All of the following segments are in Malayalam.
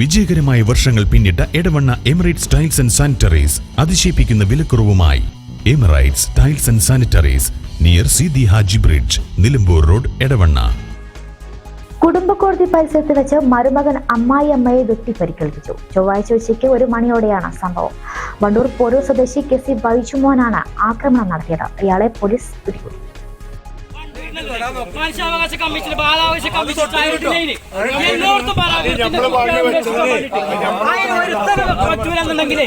വിജയകരമായ വർഷങ്ങൾ പിന്നിട്ട Edavanna Emirates tiles and sanitaries അതിശയിപ്പിക്കുന്ന വിലക്കുറവുമായി. Emirates tiles and sanitaries near Sidi Haji bridge Nilambur road Edavanna. കുടുംബക്കോടതി പരിസരത്ത് വെച്ച് മരുമകൻ അമ്മായി അമ്മയെ വെട്ടി പരിക്കേൽപ്പിച്ചു. ചൊവ്വാഴ്ച ഉച്ചയ്ക്ക് ഒരു മണിയോടെയാണ് സംഭവം. വണ്ടൂർ പോരൂർ സ്വദേശി കെ സി ബൈജുമോനാണ് ആക്രമണം നടത്തിയത്. ഇയാളെ പോലീസ് പിടികൂടി. മനുഷ്യാവകാശ കമ്മീഷൻ ബാലാവകാശ കമ്മീഷൻ എല്ലായിടത്തും പറ്റൂലെന്നുണ്ടെങ്കിലേ.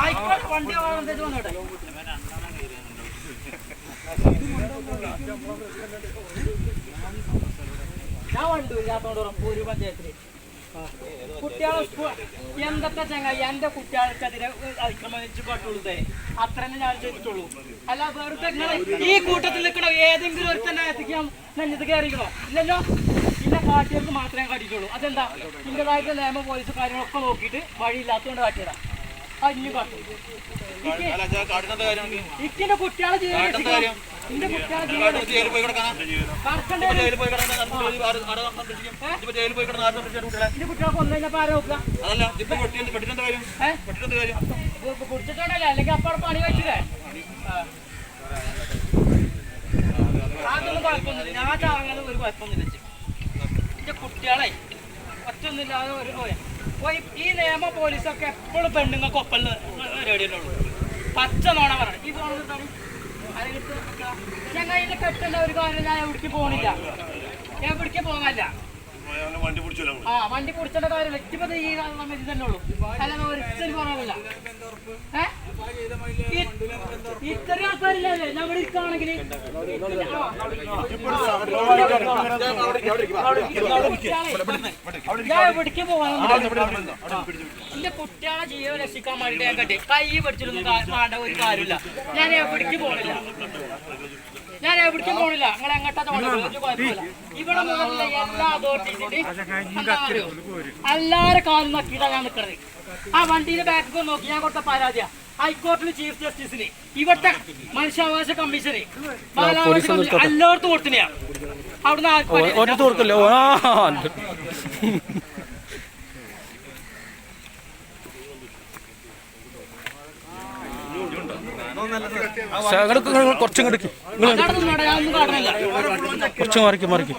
ആയിക്കോട്ടെ വണ്ടി വന്നോട്ടെ. ഞാൻ വണ്ടൂരില്ലാത്തോണ്ട് ഒരു പഞ്ചായത്തിൽ. കുട്ടികളെ സ്കൂ- എന്തൊക്കെ ചങ്ങായി? എന്റെ കുട്ടികൾക്കെതിരെ അതിക്രമിച്ച് പറ്റുള്ളൂ അത്ര തന്നെ ഞാൻ ചെയ്തിട്ടുള്ളൂ അല്ല വെറുതെ ഈ കൂട്ടത്തിൽ നിൽക്കണോ ഏതെങ്കിലും ഒരു തന്നെ എത്തിക്കാൻ നെഞ്ഞത് കയറിക്കണോ? ഇല്ലല്ലോ. പിന്നെ കാട്ടിയവർക്ക് മാത്രമേ കാട്ടിയിട്ടുള്ളൂ. അതെന്താ? ഇന്റേതായിട്ട് നിയമ പോലീസ് കാര്യങ്ങളൊക്കെ നോക്കിയിട്ട് വഴിയില്ലാത്തതുകൊണ്ട് ഇക്കിന്റെ കുട്ടികളെ. ഇന്റെ പോയി വരും. ഇന്റെ കുട്ടികളെ കുടിച്ചിട്ടുണ്ടല്ലേ? അല്ലെങ്കിൽ പണി വെച്ചില്ലേ? അതൊന്നും കുഴപ്പമൊന്നുമില്ല. ഞാൻ ഒരു കുഴപ്പമൊന്നുമില്ല. എന്റെ കുട്ടികളെ ഒറ്റൊന്നുമില്ലാതെ ഒരു പോയ. പോയി ഈ നിയമ പോലീസൊക്കെ എപ്പോഴും പെണ്ണുങ്ങൾക്ക് ഒപ്പം പച്ച നോണ പറയണം. ഈ കെട്ടേണ്ട ഒരു കാര്യം ഞാൻ എവിടേക്ക് പോണില്ല. എവിടേക്ക് പോകാനില്ല. ആ വണ്ടി കുടിച്ചേണ്ട കാര്യമില്ല ഇപ്പൊ ഈ തന്നെ ഉള്ളൂ. അല്ലാതെ ഒരിക്കലും കുറവില്ല ഏഹ് ഇവിടെ ഇരിക്കുകയാണെങ്കിൽ ഞാൻ എവിടേക്ക് എന്റെ കുട്ടികളെ ജീവൻ രക്ഷിക്കാൻ വേണ്ടിട്ട് ഞാൻ കണ്ടി കൈ പിടിച്ചിട്ടൊന്നും ഒരു കാര്യമില്ല ഞാൻ എവിടേക്ക് പോണില്ല ഞാൻ എവിടേക്കും പോണില്ല നിങ്ങൾ എങ്ങോട്ടാ തോന്നില്ല ഇവിടെ എല്ലാ അതോറിറ്റീസിന്റെ എല്ലാരെ കാലും നക്കിയിട്ടാണ് ഞാൻ നിൽക്കുന്നത് ആ വണ്ടിയുടെ ബാക്ക് നോക്കി ഞാൻ കൊടുത്ത പരാതിയാ. ഹൈക്കോടതി ചീഫ് ജസ്റ്റിസിന് ഇവിടുത്തെ മനുഷ്യാവകാശ കമ്മീഷന്. ബാലാവകാശ കമ്മീഷൻ എല്ലായിടത്തും കൊടുത്തിനെയാ. അവിടുന്ന് കൊടുക്കല്ലോ കുറച്ചും കിടക്കും കുറച്ച് മറിക്കും മറിക്കും.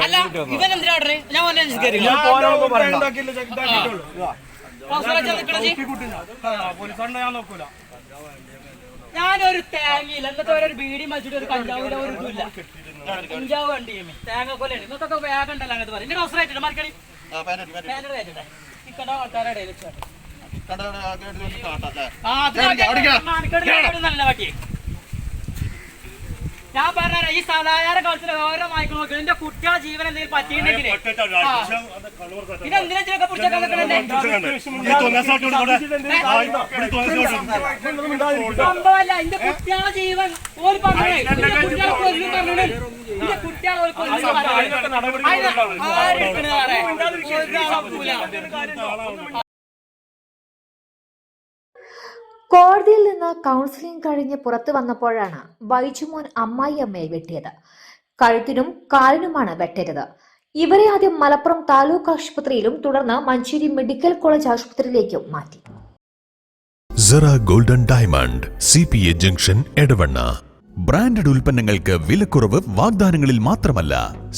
അല്ല ഇവൻ എന്തിനാ ഞാൻ. ഞാനൊരു തേങ്ങയില്ല. എന്നിട്ട് ഒരു ബീഡി മച്ചിട്ട് ഒരു കഞ്ചാവില്ല ഒരു ഇതുമില്ല. കഞ്ചാവ് വണ്ടി തേങ്ങ കൊല്ലാണ് ഇന്നത്തെ വേഗം ഉണ്ടല്ലോ അങ്ങനത്തെ പറയും എന്റെ അവസരമായിട്ടുണ്ട് മറിക്കണി പാനറ്റ് കയറ്റട്ടെ ഇക്കണ്ട ആൾക്കാരുടെ ഇടയിൽ വെച്ചാണ് ആ, അതിനൊക്കെ മാനക്കേട് നല്ല പട്ടിയെ ഞാൻ പറഞ്ഞ ഈ ഓരോ മയക്ക് നോക്കി എന്റെ കുട്ടികളെ ജീവൻ എന്തെങ്കിലും പറ്റിയിട്ടുണ്ടെങ്കിൽ ഇതിനൊക്കെ പിടിച്ചേക്കാൻ സംഭവമല്ല എന്റെ കുട്ടികളെ ജീവൻ ഒരു പറഞ്ഞു കുട്ടികളെ കൊല്ലും പറഞ്ഞേ എന്റെ കുട്ടികളെ ഓര് കൊല്ലും പറഞ്ഞേ ആരെടുക്കണ കോടതിയിൽ നിന്ന് കൗൺസിലിംഗ് കഴിഞ്ഞ് പുറത്തു വന്നപ്പോഴാണ് ബൈജുമോൻ അമ്മായി അമ്മയെ വെട്ടിയത്. കഴുത്തിനും കാലിനുമാണ് വെട്ടരുത് ഇവരെ ആദ്യം മലപ്പുറം താലൂക്ക് ആശുപത്രിയിലും തുടർന്ന് മഞ്ചേരി മെഡിക്കൽ കോളേജ് ആശുപത്രിയിലേക്കും മാറ്റി. Sera golden diamond C P A junction Edavanna branded ഉൽപ്പന്നങ്ങൾക്ക് വിലക്കുറവ് വാഗ്ദാനങ്ങളിൽ മാത്രമല്ല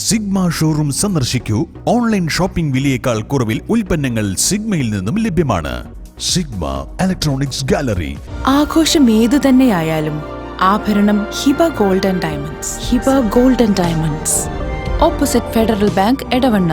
സിഗ്മ ഷോറൂം സന്ദർശിക്കൂ. ഓൺലൈൻ ഷോപ്പിംഗ് വിലയേക്കാൾ കുറവിൽ ഉൽപ്പന്നങ്ങൾ സിഗ്മയിൽ നിന്നും ലഭ്യമാണ്. സിഗ്മ ഇലക്ട്രോണിക്സ് ഗാലറി ആഘോഷം ഏതു തന്നെയായാലും ആഭരണം Hiba golden diamonds. Hiba golden diamonds. Opposite Federal Bank Edavanna.